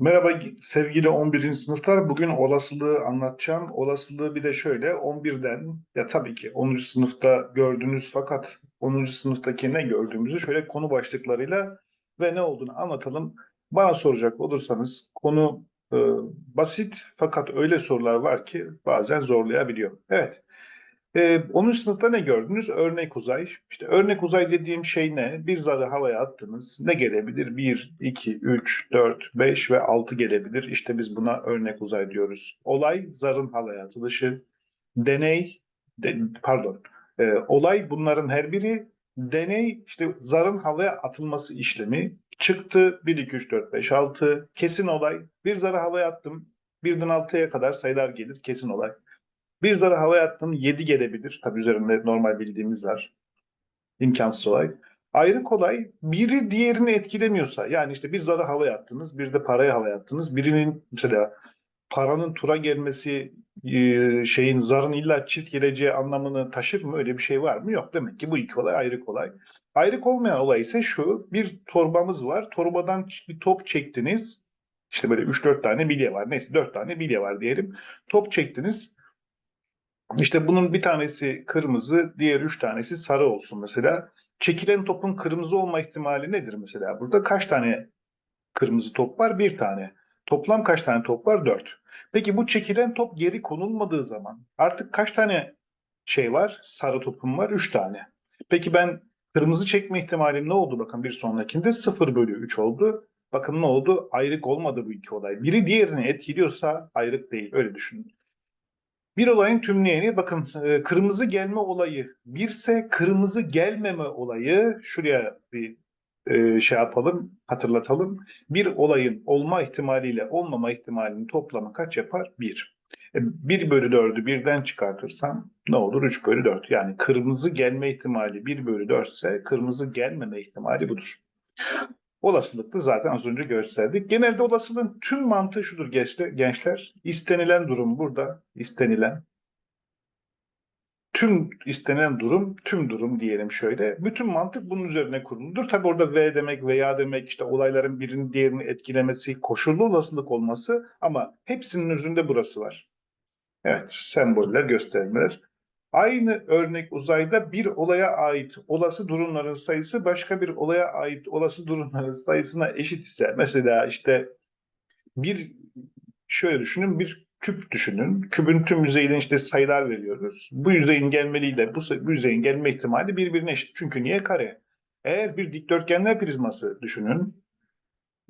Merhaba sevgili 11. sınıflar. Bugün olasılığı anlatacağım. Olasılığı bir de şöyle 11'den ya tabii ki 10. sınıfta gördüğünüz fakat 10. sınıftaki ne gördüğümüzü şöyle konu başlıklarıyla ve ne olduğunu anlatalım. Bana soracak olursanız konu e, basit fakat öyle sorular var ki bazen zorlayabiliyor. Evet. Ee, 10. sınıfta ne gördünüz? Örnek uzay. İşte örnek uzay dediğim şey ne? Bir zarı havaya attınız. Ne gelebilir? 1, 2, 3, 4, 5 ve 6 gelebilir. İşte biz buna örnek uzay diyoruz. Olay zarın havaya atılışı. Deney, de- pardon. Ee, olay bunların her biri. Deney işte zarın havaya atılması işlemi. Çıktı 1, 2, 3, 4, 5, 6. Kesin olay. Bir zarı havaya attım. Birden 6'ya kadar sayılar gelir. Kesin olay. Bir zarı havaya attın 7 gelebilir. Tabii üzerinde normal bildiğimiz zar. İmkansız olay. Ayrı kolay biri diğerini etkilemiyorsa yani işte bir zarı havaya attınız bir de parayı havaya attınız. Birinin mesela paranın tura gelmesi e, şeyin zarın illa çift geleceği anlamını taşır mı? Öyle bir şey var mı? Yok. Demek ki bu iki olay ayrı kolay. Ayrık olmayan olay ise şu. Bir torbamız var. Torbadan bir top çektiniz. İşte böyle 3-4 tane bilye var. Neyse 4 tane bilye var diyelim. Top çektiniz. İşte bunun bir tanesi kırmızı, diğer üç tanesi sarı olsun mesela. Çekilen topun kırmızı olma ihtimali nedir mesela? Burada kaç tane kırmızı top var? Bir tane. Toplam kaç tane top var? Dört. Peki bu çekilen top geri konulmadığı zaman artık kaç tane şey var? Sarı topum var? Üç tane. Peki ben kırmızı çekme ihtimalim ne oldu? Bakın bir sonrakinde 0 bölü 3 oldu. Bakın ne oldu? Ayrık olmadı bu iki olay. Biri diğerini etkiliyorsa ayrık değil. Öyle düşünün. Bir olayın tümleyeni bakın e, kırmızı gelme olayı birse kırmızı gelmeme olayı şuraya bir e, şey yapalım hatırlatalım. Bir olayın olma ihtimaliyle olmama ihtimalinin toplamı kaç yapar? 1. E, 1 bölü 4'ü birden çıkartırsam ne olur? 3 bölü 4. Yani kırmızı gelme ihtimali 1 bölü 4 ise kırmızı gelmeme ihtimali budur. Olasılıklı zaten az önce gösterdik. Genelde olasılığın tüm mantığı şudur gençler. İstenilen durum burada. istenilen. Tüm istenilen durum, tüm durum diyelim şöyle. Bütün mantık bunun üzerine kuruludur. Tabi orada V demek veya demek işte olayların birinin diğerini etkilemesi, koşullu olasılık olması ama hepsinin özünde burası var. Evet, semboller, göstermeler. Aynı örnek uzayda bir olaya ait olası durumların sayısı başka bir olaya ait olası durumların sayısına eşit ise mesela işte bir şöyle düşünün bir küp düşünün. Kübün tüm yüzeyine işte sayılar veriyoruz. Bu yüzeyin gelmeliyle bu, bu yüzeyin gelme ihtimali birbirine eşit. Çünkü niye kare? Eğer bir dikdörtgenler prizması düşünün.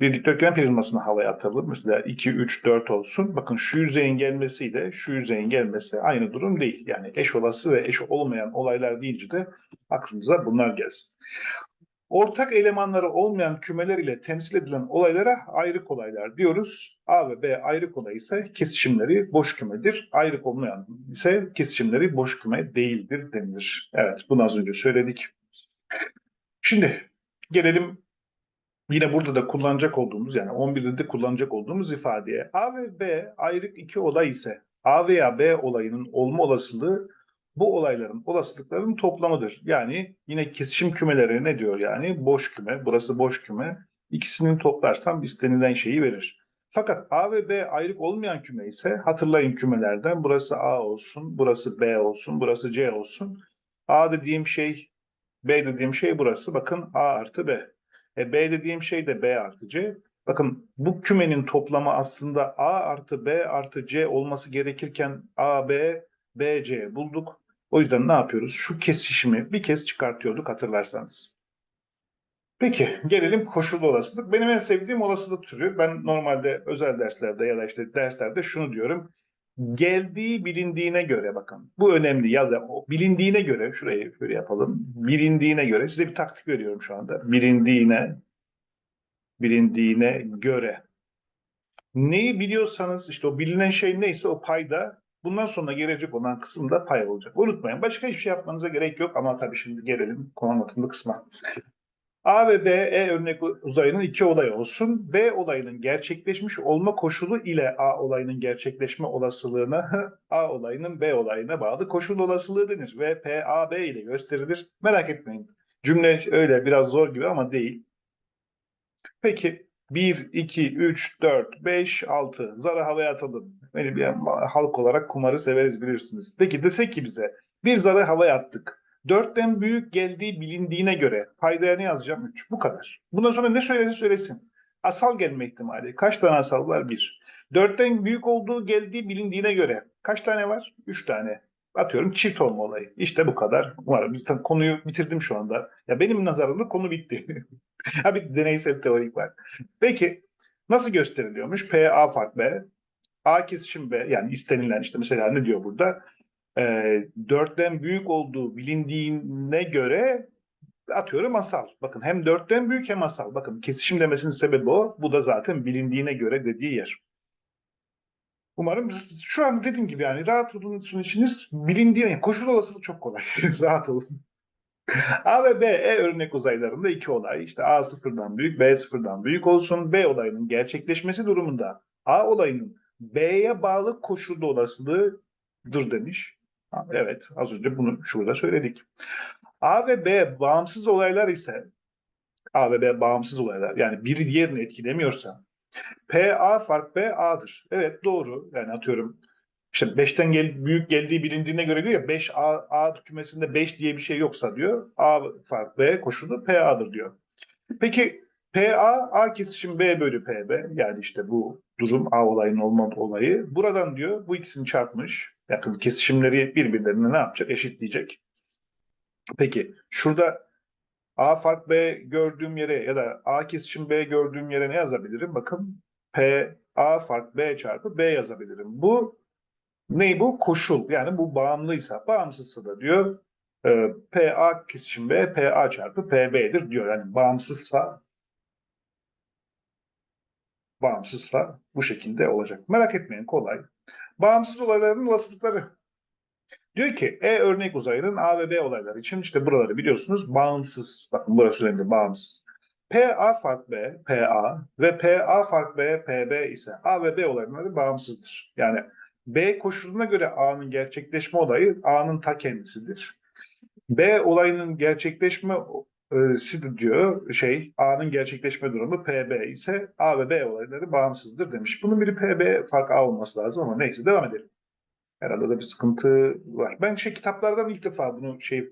Bir dikdörtgen prizmasını havaya atalım. Mesela 2, 3, 4 olsun. Bakın şu yüzeyin gelmesiyle şu yüzeyin gelmesi aynı durum değil. Yani eş olası ve eş olmayan olaylar deyince de aklınıza bunlar gelsin. Ortak elemanları olmayan kümeler ile temsil edilen olaylara ayrık olaylar diyoruz. A ve B ayrık olay ise kesişimleri boş kümedir. Ayrık olmayan ise kesişimleri boş küme değildir denilir. Evet bunu az önce söyledik. Şimdi gelelim yine burada da kullanacak olduğumuz yani 11'de de kullanacak olduğumuz ifadeye. A ve B ayrık iki olay ise A veya B olayının olma olasılığı bu olayların olasılıklarının toplamıdır. Yani yine kesişim kümeleri ne diyor yani? Boş küme, burası boş küme. İkisini toplarsam istenilen şeyi verir. Fakat A ve B ayrık olmayan küme ise hatırlayın kümelerden burası A olsun, burası B olsun, burası C olsun. A dediğim şey, B dediğim şey burası. Bakın A artı B. E, B dediğim şey de B artı C. Bakın bu kümenin toplamı aslında A artı B artı C olması gerekirken A, B, B, C bulduk. O yüzden ne yapıyoruz? Şu kesişimi bir kez çıkartıyorduk hatırlarsanız. Peki gelelim koşullu olasılık. Benim en sevdiğim olasılık türü. Ben normalde özel derslerde ya da işte derslerde şunu diyorum. Geldiği bilindiğine göre bakın. Bu önemli ya da o bilindiğine göre şurayı böyle yapalım. Bilindiğine göre size bir taktik veriyorum şu anda. Bilindiğine bilindiğine göre. Neyi biliyorsanız işte o bilinen şey neyse o payda bundan sonra gelecek olan kısımda pay olacak. Unutmayın başka hiçbir şey yapmanıza gerek yok ama tabii şimdi gelelim konu anlatımlı kısma. A ve B, E örnek uzayının iki olayı olsun. B olayının gerçekleşmiş olma koşulu ile A olayının gerçekleşme olasılığına A olayının B olayına bağlı koşul olasılığı denir. Ve P, A, B ile gösterilir. Merak etmeyin. Cümle öyle biraz zor gibi ama değil. Peki 1, 2, 3, 4, 5, 6. Zarı havaya atalım. Benim bir halk olarak kumarı severiz biliyorsunuz. Peki desek ki bize bir zarı havaya attık. Dörtten büyük geldiği bilindiğine göre paydaya ne yazacağım? 3. Bu kadar. Bundan sonra ne söyledi söylesin. Asal gelme ihtimali. Kaç tane asal var? 1. Dörtten büyük olduğu geldiği bilindiğine göre kaç tane var? 3 tane. Atıyorum çift olma olayı. İşte bu kadar. Umarım konuyu bitirdim şu anda. Ya benim nazarımda konu bitti. ha bir deneysel teorik var. Peki nasıl gösteriliyormuş? P A fark B. A kesişim B yani istenilen işte mesela ne diyor burada? Ee, dörtten büyük olduğu bilindiğine göre atıyorum asal. Bakın hem dörtten büyük hem asal. Bakın kesişim demesinin sebebi o. Bu da zaten bilindiğine göre dediği yer. Umarım şu an dediğim gibi yani rahat olun içiniz bilindiğine koşul olasılığı çok kolay. rahat olun. A ve B E örnek uzaylarında iki olay. İşte A sıfırdan büyük, B sıfırdan büyük olsun. B olayının gerçekleşmesi durumunda A olayının B'ye bağlı koşulda olasılığıdır demiş. Evet, az önce bunu şurada söyledik. A ve B bağımsız olaylar ise A ve B bağımsız olaylar yani biri diğerini etkilemiyorsa PA fark B A'dır. Evet doğru. Yani atıyorum işte 5'ten gel, büyük geldiği bilindiğine göre diyor ya 5 A, A kümesinde 5 diye bir şey yoksa diyor A fark B koşulu PA'dır diyor. Peki PA A kesişim B bölü PB yani işte bu durum A olayının olma olayı. Buradan diyor bu ikisini çarpmış. Yakın kesişimleri birbirlerine ne yapacak? Eşitleyecek. Peki şurada A fark B gördüğüm yere ya da A kesişim B gördüğüm yere ne yazabilirim? Bakın P A fark B çarpı B yazabilirim. Bu ne bu? Koşul. Yani bu bağımlıysa, bağımsızsa da diyor e, PA kesişim B PA çarpı PB'dir diyor. Yani bağımsızsa bağımsızsa bu şekilde olacak. Merak etmeyin kolay. Bağımsız olayların olasılıkları. Diyor ki E örnek uzayının A ve B olayları için işte buraları biliyorsunuz bağımsız. Bakın burası önemli bağımsız. PA fark B, PA ve PA fark B, PB ise A ve B olayları bağımsızdır. Yani B koşuluna göre A'nın gerçekleşme olayı A'nın ta kendisidir. B olayının gerçekleşme e, diyor şey A'nın gerçekleşme durumu PB ise A ve B olayları bağımsızdır demiş. Bunun biri PB fark A olması lazım ama neyse devam edelim. Herhalde da bir sıkıntı var. Ben şey kitaplardan ilk defa bunu şey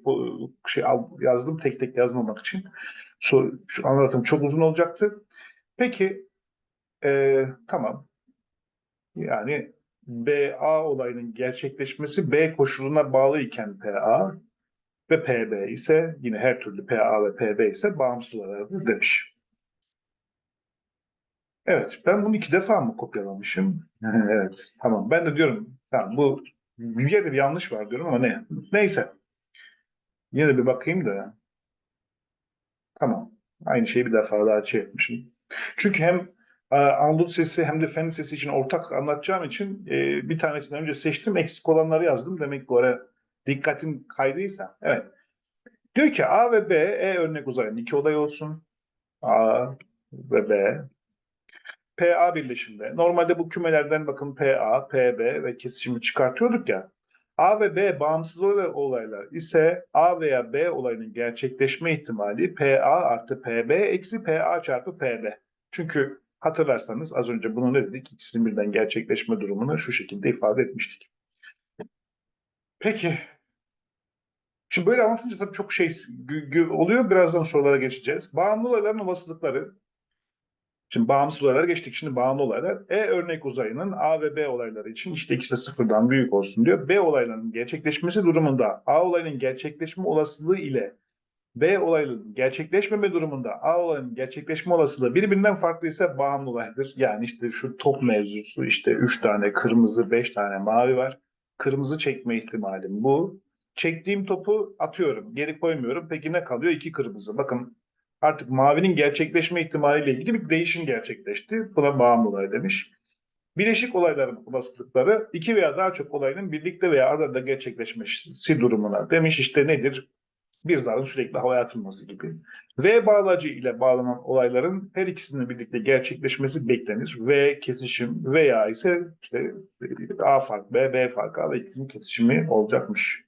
şey yazdım tek tek yazmamak için. So, şu anlatım çok uzun olacaktı. Peki e, tamam. Yani BA olayının gerçekleşmesi B koşuluna bağlı iken PA ve PB ise yine her türlü PA ve PB ise bağımsız olaylardır demiş. Evet, ben bunu iki defa mı kopyalamışım? evet, tamam. Ben de diyorum, tamam bu bir yerde bir yanlış var diyorum ama ne? Neyse. Yine de bir bakayım da. Tamam. Aynı şeyi bir defa daha şey etmişim. Çünkü hem e, Anadolu sesi hem de fen sesi için ortak anlatacağım için e, bir tanesinden önce seçtim. Eksik olanları yazdım. Demek ki ara dikkatin kaydıysa. Evet. Diyor ki A ve B E örnek uzayın iki olay olsun. A ve B. PA birleşimde. Normalde bu kümelerden bakın PA, PB ve kesişimi çıkartıyorduk ya. A ve B bağımsız olaylar ise A veya B olayının gerçekleşme ihtimali PA artı PB eksi PA çarpı PB. Çünkü hatırlarsanız az önce bunu ne dedik? İkisinin birden gerçekleşme durumunu şu şekilde ifade etmiştik. Peki. Şimdi böyle anlatınca tabii çok şey oluyor. Birazdan sorulara geçeceğiz. Bağımlı olayların olasılıkları Şimdi bağımsız olaylara geçtik. Şimdi bağımlı olaylar. E örnek uzayının A ve B olayları için işte ikisi sıfırdan büyük olsun diyor. B olaylarının gerçekleşmesi durumunda A olayının gerçekleşme olasılığı ile B olayının gerçekleşmeme durumunda A olayının gerçekleşme olasılığı birbirinden farklı ise bağımlı olaydır. Yani işte şu top mevzusu işte 3 tane kırmızı 5 tane mavi var. Kırmızı çekme ihtimalim bu. Çektiğim topu atıyorum. Geri koymuyorum. Peki ne kalıyor? İki kırmızı. Bakın artık mavinin gerçekleşme ihtimaliyle ilgili bir değişim gerçekleşti. Buna bağımlı olay demiş. Bileşik olayların olasılıkları iki veya daha çok olayın birlikte veya arada gerçekleşmesi durumuna demiş işte nedir? Bir zarın sürekli havaya atılması gibi. V bağlacı ile bağlanan olayların her ikisinin birlikte gerçekleşmesi beklenir. V kesişim veya ise işte A fark B, B fark A ve ikisinin kesişimi olacakmış.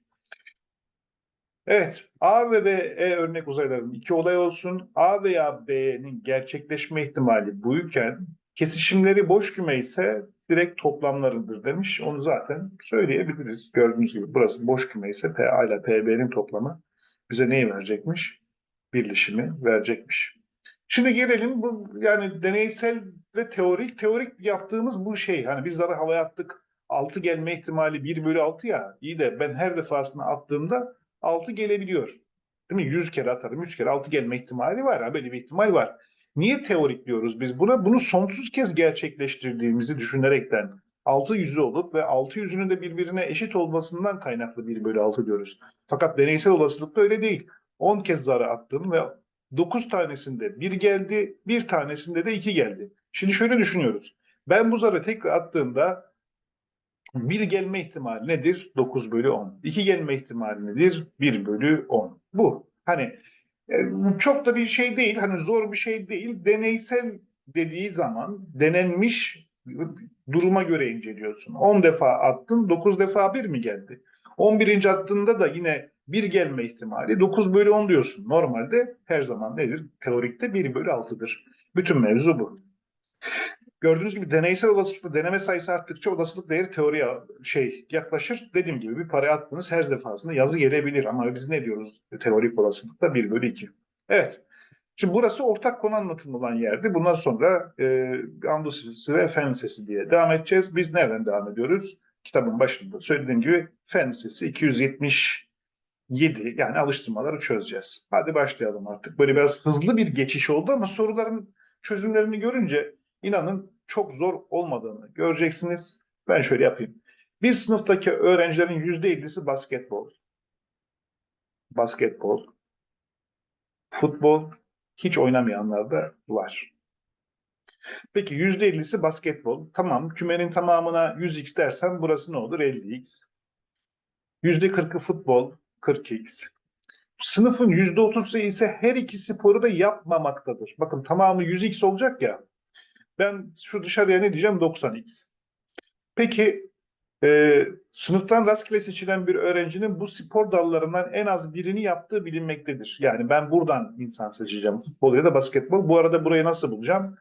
Evet, A ve B E örnek uzayların iki olay olsun. A veya B'nin gerçekleşme ihtimali buyken kesişimleri boş küme ise direkt toplamlarıdır demiş. Onu zaten söyleyebiliriz. Gördüğünüz gibi burası boş küme ise PA ile PB'nin toplamı bize neyi verecekmiş? Birleşimi verecekmiş. Şimdi gelelim bu yani deneysel ve teorik teorik yaptığımız bu şey hani biz zarı havaya attık 6 gelme ihtimali 1 bölü 6 ya iyi de ben her defasında attığımda 6 gelebiliyor. Değil mi? 100 kere atarım 100 kere 6 gelme ihtimali var. Ha, böyle bir ihtimal var. Niye teorik diyoruz biz buna? Bunu sonsuz kez gerçekleştirdiğimizi düşünerekten 6 yüzü olup ve 6 yüzünün de birbirine eşit olmasından kaynaklı 1 bölü 6 diyoruz. Fakat deneysel olasılıkta öyle değil. 10 kez zarı attım ve 9 tanesinde 1 geldi, bir tanesinde de 2 geldi. Şimdi şöyle düşünüyoruz. Ben bu zarı tekrar attığımda 1 gelme ihtimali nedir? 9 bölü 10. 2 gelme ihtimali nedir? 1 bölü 10. Bu. Hani e, çok da bir şey değil. Hani zor bir şey değil. Deneysel dediği zaman denenmiş duruma göre inceliyorsun. 10 defa attın, 9 defa 1 mi geldi? 11. attığında da yine 1 gelme ihtimali 9 bölü 10 diyorsun. Normalde her zaman nedir? Teorikte 1 bölü 6'dır. Bütün mevzu bu. Gördüğünüz gibi deneysel olasılıkta deneme sayısı arttıkça olasılık değeri teoriye şey yaklaşır. Dediğim gibi bir paraya attığınız her defasında yazı gelebilir ama biz ne diyoruz teorik olasılıkta 1 bölü 2. Evet. Şimdi burası ortak konu anlatımı yerdi. Bundan sonra e, Lisesi ve Fen Lisesi diye devam edeceğiz. Biz nereden devam ediyoruz? Kitabın başında söylediğim gibi Fen Lisesi 277 yani alıştırmaları çözeceğiz. Hadi başlayalım artık. Böyle biraz hızlı bir geçiş oldu ama soruların çözümlerini görünce inanın çok zor olmadığını göreceksiniz. Ben şöyle yapayım. Bir sınıftaki öğrencilerin yüzde 50'si basketbol. Basketbol. Futbol. Hiç oynamayanlar da var. Peki yüzde 50'si basketbol. Tamam kümenin tamamına 100x dersem burası ne olur? 50x. Yüzde 40'ı futbol. 40x. Sınıfın yüzde 30'u ise her iki sporu da yapmamaktadır. Bakın tamamı 100x olacak ya. Ben şu dışarıya ne diyeceğim? 90x. Peki e, sınıftan rastgele seçilen bir öğrencinin bu spor dallarından en az birini yaptığı bilinmektedir. Yani ben buradan insan seçeceğim. Futbol ya da basketbol. Bu arada burayı nasıl bulacağım?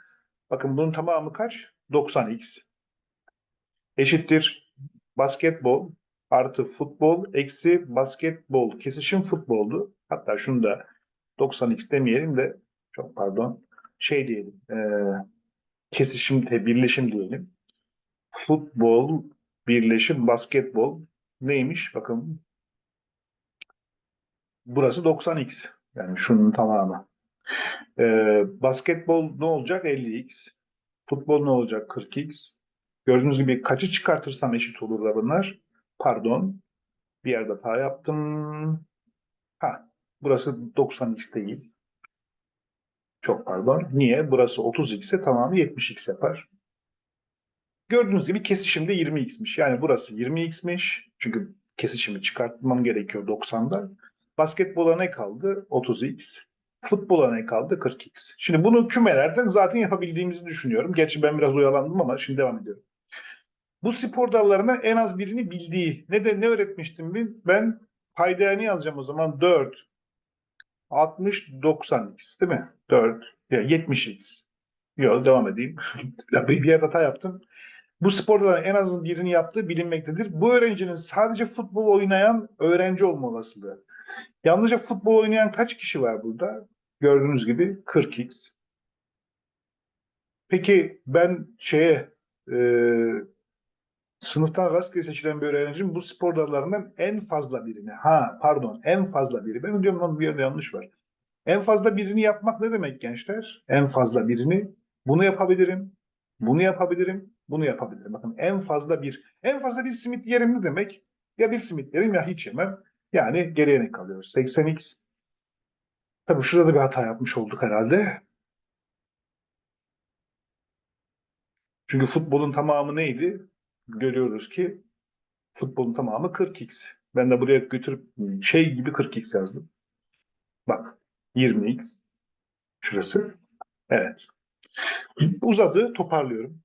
Bakın bunun tamamı kaç? 90x. Eşittir basketbol artı futbol eksi basketbol kesişim futboldu. Hatta şunu da 90x demeyelim de çok pardon şey diyelim. E, kesişim birleşim diyelim. Futbol birleşim basketbol neymiş? Bakın burası 90x. Yani şunun tamamı. Ee, basketbol ne olacak? 50x. Futbol ne olacak? 40x. Gördüğünüz gibi kaçı çıkartırsam eşit olurlar bunlar. Pardon. Bir yerde hata yaptım. Ha, burası 90x değil. Çok pardon. Niye? Burası 30x ise tamamı 70x yapar. Gördüğünüz gibi kesişimde 20x'miş. Yani burası 20x'miş. Çünkü kesişimi çıkartmam gerekiyor 90'da. Basketbola ne kaldı? 30x. Futbola ne kaldı? 40x. Şimdi bunu kümelerden zaten yapabildiğimizi düşünüyorum. Gerçi ben biraz oyalandım ama şimdi devam ediyorum. Bu spor dallarına en az birini bildiği. Ne de ne öğretmiştim ben? Paydayını yazacağım o zaman 4, 60, 90x değil mi? 4, ya 70x. Yok devam edeyim. bir yerde hata yaptım. Bu sporda en az birini yaptığı bilinmektedir. Bu öğrencinin sadece futbol oynayan öğrenci olma olasılığı. Yalnızca futbol oynayan kaç kişi var burada? Gördüğünüz gibi 40x. Peki ben şeye e, sınıftan rastgele seçilen bir öğrencinin bu spor dallarından en fazla birini, ha pardon en fazla biri, ben diyorum lan bir yerde yanlış var. En fazla birini yapmak ne demek gençler? En fazla birini bunu yapabilirim, bunu yapabilirim, bunu yapabilirim. Bakın en fazla bir, en fazla bir simit yerim ne demek? Ya bir simit yerim ya hiç yemem. Yani geriye ne kalıyoruz? 80x. Tabii şurada da bir hata yapmış olduk herhalde. Çünkü futbolun tamamı neydi? Görüyoruz ki futbolun tamamı 40x. Ben de buraya götürüp şey gibi 40x yazdım. Bak 20x. Şurası. Evet. Uzadı toparlıyorum.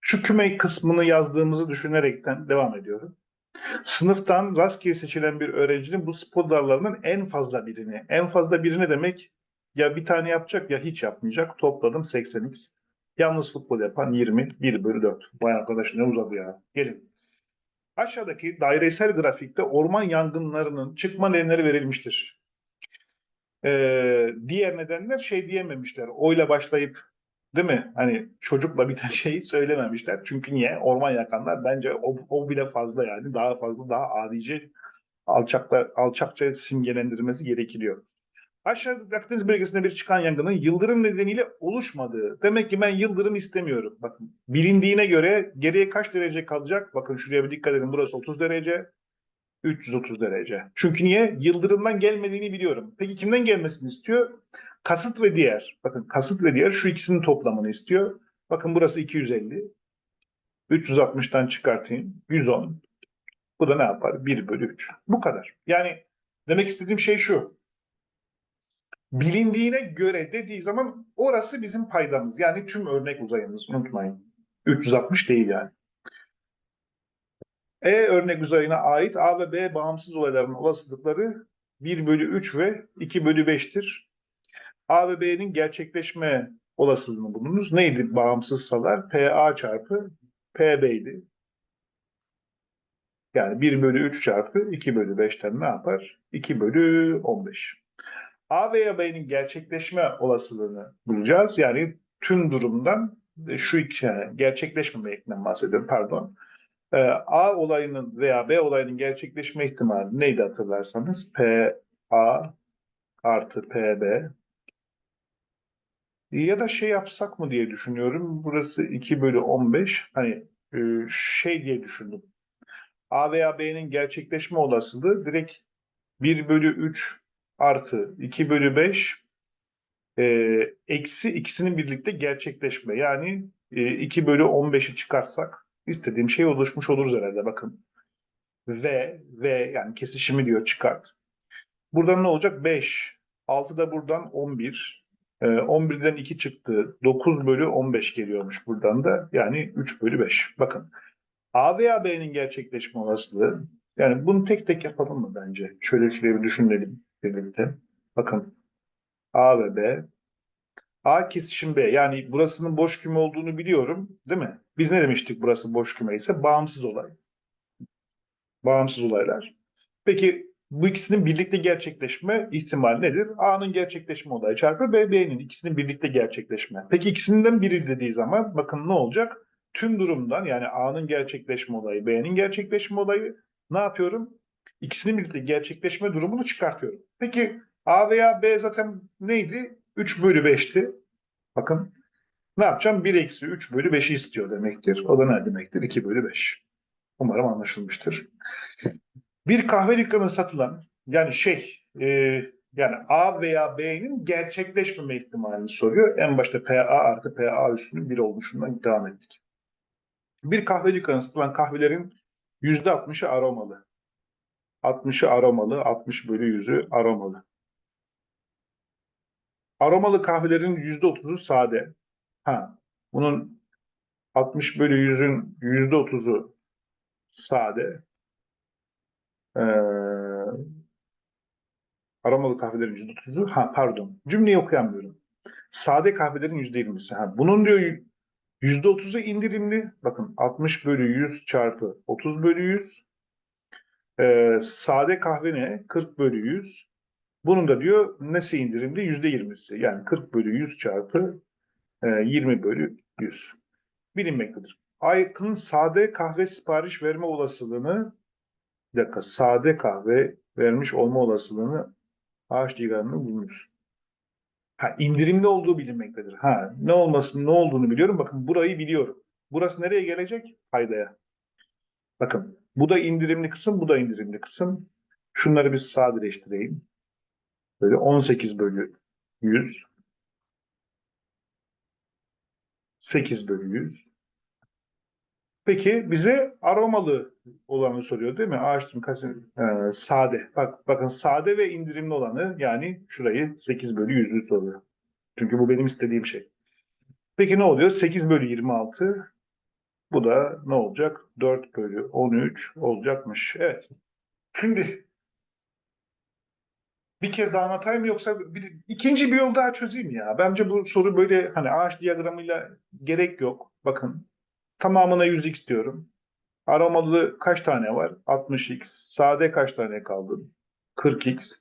Şu küme kısmını yazdığımızı düşünerekten devam ediyorum. Sınıftan rastgele seçilen bir öğrencinin bu spor dallarının en fazla birini. En fazla birini demek ya bir tane yapacak ya hiç yapmayacak. Topladım 80x. Yalnız futbol yapan 20, 1 bölü 4. Vay arkadaş ne uzadı ya. Gelin. Aşağıdaki dairesel grafikte orman yangınlarının çıkma nedenleri verilmiştir. Ee, diğer nedenler şey diyememişler. Oyla başlayıp değil mi? Hani çocukla biten şeyi söylememişler. Çünkü niye? Orman yakanlar bence o, o bile fazla yani. Daha fazla, daha adice alçakla, alçakça simgelendirilmesi gerekiliyor. Aşağıda Akdeniz bölgesinde bir çıkan yangının yıldırım nedeniyle oluşmadığı. Demek ki ben yıldırım istemiyorum. Bakın bilindiğine göre geriye kaç derece kalacak? Bakın şuraya bir dikkat edin. Burası 30 derece. 330 derece. Çünkü niye? Yıldırımdan gelmediğini biliyorum. Peki kimden gelmesini istiyor? Kasıt ve diğer. Bakın kasıt ve diğer şu ikisinin toplamını istiyor. Bakın burası 250. 360'tan çıkartayım. 110. Bu da ne yapar? 1 bölü 3. Bu kadar. Yani demek istediğim şey şu. Bilindiğine göre dediği zaman orası bizim paydamız. Yani tüm örnek uzayımız. Unutmayın. 360 değil yani. E örnek uzayına ait A ve B bağımsız olayların olasılıkları 1 bölü 3 ve 2 bölü 5'tir. A ve B'nin gerçekleşme olasılığını bulunuz. Neydi bağımsızsalar? PA çarpı PB'ydi. Yani 1 bölü 3 çarpı 2 bölü 5'ten ne yapar? 2 bölü 15. A veya B'nin gerçekleşme olasılığını bulacağız. Yani tüm durumdan şu iki yani gerçekleşmemekten bahsediyorum pardon. Ee, A olayının veya B olayının gerçekleşme ihtimali neydi hatırlarsanız? P A artı PB ya da şey yapsak mı diye düşünüyorum. Burası 2 bölü 15. Hani e, şey diye düşündüm. A veya B'nin gerçekleşme olasılığı direkt 1 bölü 3 artı 2 bölü 5 e, eksi ikisinin birlikte gerçekleşme. Yani e, 2 bölü 15'i çıkarsak istediğim şey oluşmuş oluruz herhalde bakın. V, V yani kesişimi diyor çıkart. Buradan ne olacak? 5. 6 da buradan 11. Ee, 11'den 2 çıktı. 9 bölü 15 geliyormuş buradan da. Yani 3 bölü 5. Bakın. A veya B'nin gerçekleşme olasılığı. Yani bunu tek tek yapalım mı bence? Şöyle şuraya bir düşünelim birlikte. Bakın. A ve B. A kesişim B. Yani burasının boş küme olduğunu biliyorum. Değil mi? Biz ne demiştik burası boş küme ise? Bağımsız olay. Bağımsız olaylar. Peki bu ikisinin birlikte gerçekleşme ihtimali nedir? A'nın gerçekleşme olayı çarpı B, B'nin ikisinin birlikte gerçekleşme. Peki ikisinden biri dediği zaman bakın ne olacak? Tüm durumdan yani A'nın gerçekleşme olayı, B'nin gerçekleşme olayı ne yapıyorum? İkisinin birlikte gerçekleşme durumunu çıkartıyorum. Peki A veya B zaten neydi? 3 bölü 5'ti. Bakın ne yapacağım? 1 eksi 3 bölü 5'i istiyor demektir. O da ne demektir? 2 bölü 5. Umarım anlaşılmıştır. Bir kahve dükkanı satılan yani şey e, yani A veya B'nin gerçekleşmeme ihtimalini soruyor. En başta PA artı PA üstünün 1 olmuşundan devam ettik. Bir kahve dükkanı satılan kahvelerin %60'ı aromalı. 60'ı aromalı, 60 bölü 100'ü aromalı. Aromalı kahvelerin %30'u sade. Ha, bunun 60 bölü 100'ün %30'u sade. Ee, aromalı kahvelerin %30'u. Ha pardon. Cümleyi okuyamıyorum. Sade kahvelerin %20'si. Ha, bunun diyor %30'u indirimli. Bakın 60 bölü 100 çarpı 30 bölü 100. Ee, sade kahve ne? 40 bölü 100. Bunun da diyor nesi indirimli? %20'si. Yani 40 bölü 100 çarpı e, 20 bölü 100. Bilinmektedir. Aykın sade kahve sipariş verme olasılığını bir dakika sade kahve vermiş olma olasılığını ağaç diğerini bulmuş. Ha, indirimli olduğu bilinmektedir. Ha, ne olmasın ne olduğunu biliyorum. Bakın burayı biliyorum. Burası nereye gelecek? Paydaya. Bakın bu da indirimli kısım, bu da indirimli kısım. Şunları bir sadeleştireyim. Böyle 18 bölü 100. 8 bölü 100. Peki bize aromalı olanı soruyor değil mi? Ağaçtım kaç e, sade. Bak bakın sade ve indirimli olanı yani şurayı 8 bölü 100'ü soruyor. Çünkü bu benim istediğim şey. Peki ne oluyor? 8 bölü 26. Bu da ne olacak? 4 bölü 13 olacakmış. Evet. Şimdi bir kez daha anlatayım yoksa bir, ikinci bir yol daha çözeyim ya. Bence bu soru böyle hani ağaç diyagramıyla gerek yok. Bakın tamamına 100x diyorum. Aromalı kaç tane var? 60x. Sade kaç tane kaldı? 40x.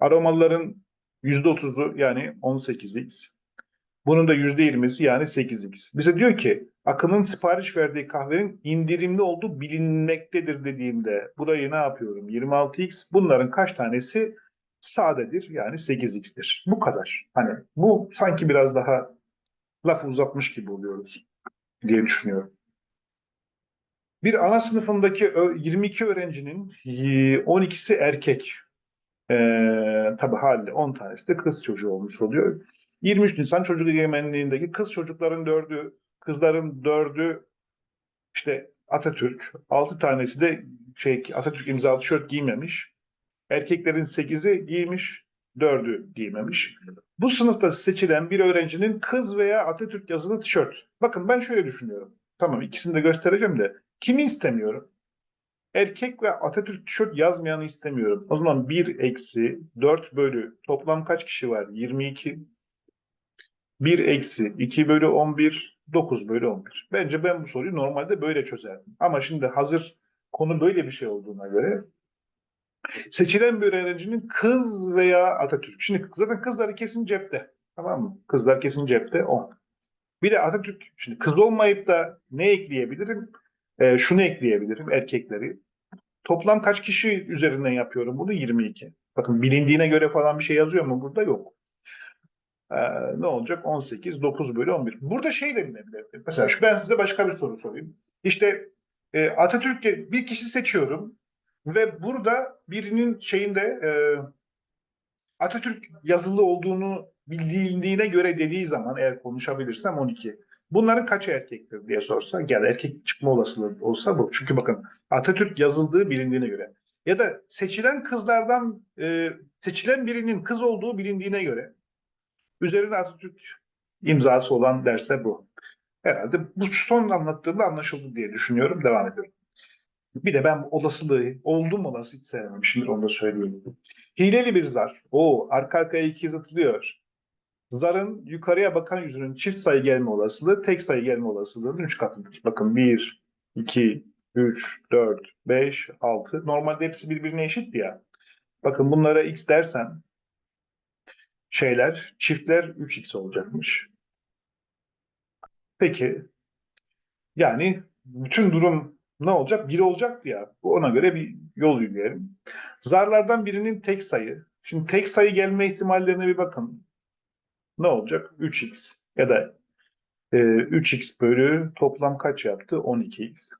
Aromalıların %30'u yani 18x. Bunun da %20'si yani 8x. Bize diyor ki Akın'ın sipariş verdiği kahvenin indirimli olduğu bilinmektedir dediğimde burayı ne yapıyorum? 26x. Bunların kaç tanesi sadedir yani 8x'tir. Bu kadar. Hani bu sanki biraz daha laf uzatmış gibi oluyoruz diye düşünüyorum. Bir ana sınıfındaki ö- 22 öğrencinin e, 12'si erkek. Ee, tabii haliyle 10 tanesi de kız çocuğu olmuş oluyor. 23 Nisan Çocuk Egemenliğindeki kız çocukların dördü, kızların dördü işte Atatürk, 6 tanesi de şey Atatürk imzalı tişört giymemiş. Erkeklerin 8'i giymiş, 4'ü giymemiş. Bu sınıfta seçilen bir öğrencinin kız veya Atatürk yazılı tişört. Bakın ben şöyle düşünüyorum. Tamam ikisini de göstereceğim de. Kimi istemiyorum? Erkek ve Atatürk tişört yazmayanı istemiyorum. O zaman 1 eksi 4 bölü toplam kaç kişi var? 22. 1 eksi 2 bölü 11 9 bölü 11. Bence ben bu soruyu normalde böyle çözerdim. Ama şimdi hazır konu böyle bir şey olduğuna göre seçilen bir öğrencinin kız veya Atatürk. Şimdi zaten kızları kesin cepte. Tamam mı? Kızlar kesin cepte 10. Bir de Atatürk. Şimdi kız olmayıp da ne ekleyebilirim? Ee, şunu ekleyebilirim erkekleri. Toplam kaç kişi üzerinden yapıyorum bunu? 22. Bakın bilindiğine göre falan bir şey yazıyor mu? Burada yok. Ee, ne olacak? 18, 9 bölü 11. Burada şey denilebilir. Mesela şu ben size başka bir soru sorayım. İşte e, Atatürk'e bir kişi seçiyorum ve burada birinin şeyinde e, Atatürk yazılı olduğunu bildiğine göre dediği zaman eğer konuşabilirsem 12. Bunların kaçı erkektir diye sorsa gel erkek çıkma olasılığı olsa bu. Çünkü bakın Atatürk yazıldığı bilindiğine göre ya da seçilen kızlardan e, seçilen birinin kız olduğu bilindiğine göre üzerinde Atatürk imzası olan derse bu. Herhalde bu son anlattığımda anlaşıldı diye düşünüyorum. Devam ediyorum. Bir de ben olasılığı, oldum olası hiç sevmemişimdir onu da söyleyeyim. Hileli bir zar. O arka arkaya iki kez atılıyor. Zarın yukarıya bakan yüzünün çift sayı gelme olasılığı tek sayı gelme olasılığının 3 katıdır. Bakın 1, 2, 3, 4, 5, 6. Normalde hepsi birbirine eşit ya. Bakın bunlara x dersen şeyler, çiftler 3x olacakmış. Peki yani bütün durum ne olacak? 1 olacaktı ya. Ona göre bir yol yürüyelim. Zarlardan birinin tek sayı. Şimdi tek sayı gelme ihtimallerine bir bakın. Ne olacak? 3x ya da e, 3x bölü toplam kaç yaptı? 12x.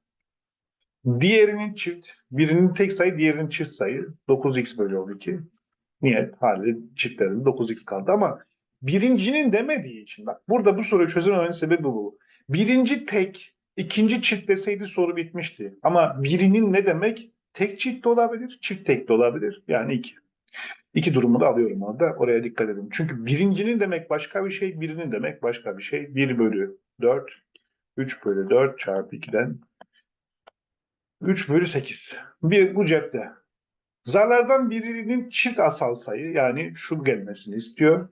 Diğerinin çift, birinin tek sayı, diğerinin çift sayı 9x bölü 12. Niye? Haliyle çiftlerinde 9x kaldı ama birincinin demediği için bak burada bu soruyu çözememenin sebebi bu. Birinci tek, ikinci çift deseydi soru bitmişti. Ama birinin ne demek? Tek çift de olabilir, çift tek de olabilir. Yani iki. İki durumu da alıyorum orada. Oraya dikkat edin. Çünkü birincinin demek başka bir şey, birinin demek başka bir şey. 1 bölü 4, 3 bölü 4 çarpı 2'den 3 bölü 8. Bir bu cepte. Zarlardan birinin çift asal sayı yani şu gelmesini istiyor.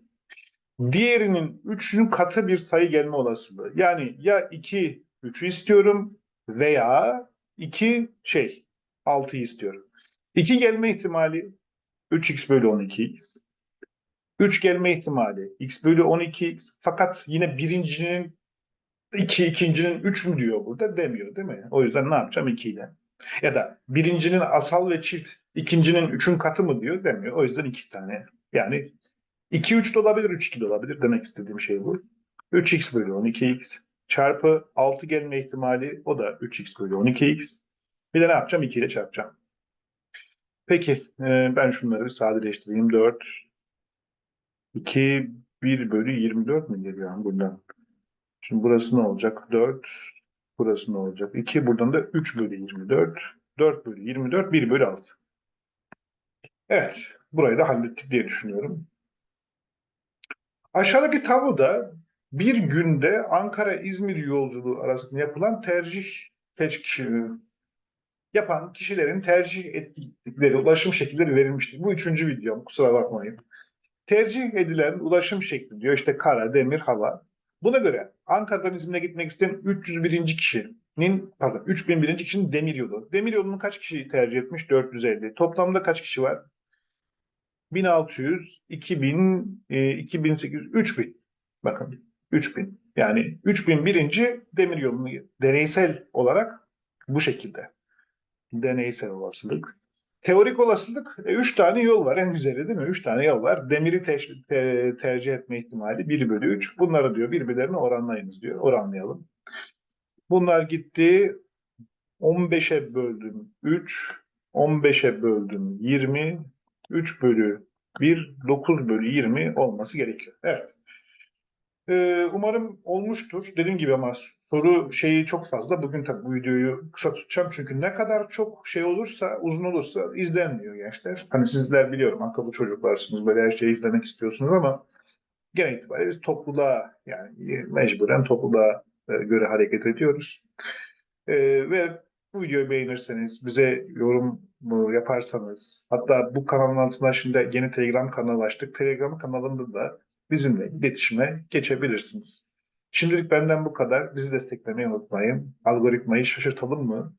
Diğerinin 3'ünün katı bir sayı gelme olasılığı. Yani ya 2 3'ü istiyorum veya 2 şey 6'yı istiyorum. 2 gelme ihtimali 3x bölü 12x. 3 gelme ihtimali x bölü 12x. Fakat yine birincinin 2, ikincinin 3 mü diyor burada demiyor değil mi? O yüzden ne yapacağım 2 ile. Ya da birincinin asal ve çift, ikincinin 3'ün katı mı diyor demiyor. O yüzden 2 tane. Yani 2 3 de olabilir, 3 2 de olabilir. Demek istediğim şey bu. 3x bölü 12x çarpı 6 gelme ihtimali o da 3x bölü 12x. Bir de ne yapacağım? 2 ile çarpacağım. Peki e, ben şunları sadeleştireyim. 4 2 1 bölü 24 mi geliyor buradan? Şimdi burası ne olacak? 4 burası ne olacak? 2 buradan da 3 bölü 24 4 bölü 24 1 bölü 6. Evet. Burayı da hallettik diye düşünüyorum. Aşağıdaki tabloda bir günde Ankara-İzmir yolculuğu arasında yapılan tercih teç kişi yapan kişilerin tercih ettikleri ulaşım şekilleri verilmiştir. Bu üçüncü videom, kusura bakmayın. Tercih edilen ulaşım şekli diyor işte kara, demir, hava. Buna göre Ankara'dan İzmir'e gitmek isteyen 301. kişinin, pardon 3001. kişinin demir yolu. Demir yolunu kaç kişi tercih etmiş? 450. Toplamda kaç kişi var? 1600, 2000, e, 2800, 3000. Bakın 3000. Yani 3000 birinci demir yolunu deneysel olarak bu şekilde. Deneysel olasılık. Teorik olasılık 3 tane yol var en güzeli değil mi? 3 tane yol var. Demiri te- te- tercih etme ihtimali 1 bölü 3. Bunları diyor birbirlerine oranlayınız diyor. Oranlayalım. Bunlar gitti 15'e böldüm 3, 15'e böldüm 20, 3 bölü 1, 9 bölü 20 olması gerekiyor. Evet. Ee, umarım olmuştur. Dediğim gibi ama soru şeyi çok fazla. Bugün tabii bu videoyu kısa tutacağım. Çünkü ne kadar çok şey olursa, uzun olursa izlenmiyor gençler. Hani sizler biliyorum akıllı çocuklarsınız. Böyle her şeyi izlemek istiyorsunuz ama genel itibariyle biz topluluğa yani mecburen topluluğa e, göre hareket ediyoruz. Ee, ve bu videoyu beğenirseniz, bize yorum e, yaparsanız, hatta bu kanalın altına şimdi yeni Telegram kanalı açtık. Telegram kanalında da bizimle iletişime geçebilirsiniz. Şimdilik benden bu kadar. Bizi desteklemeyi unutmayın. Algoritmayı şaşırtalım mı?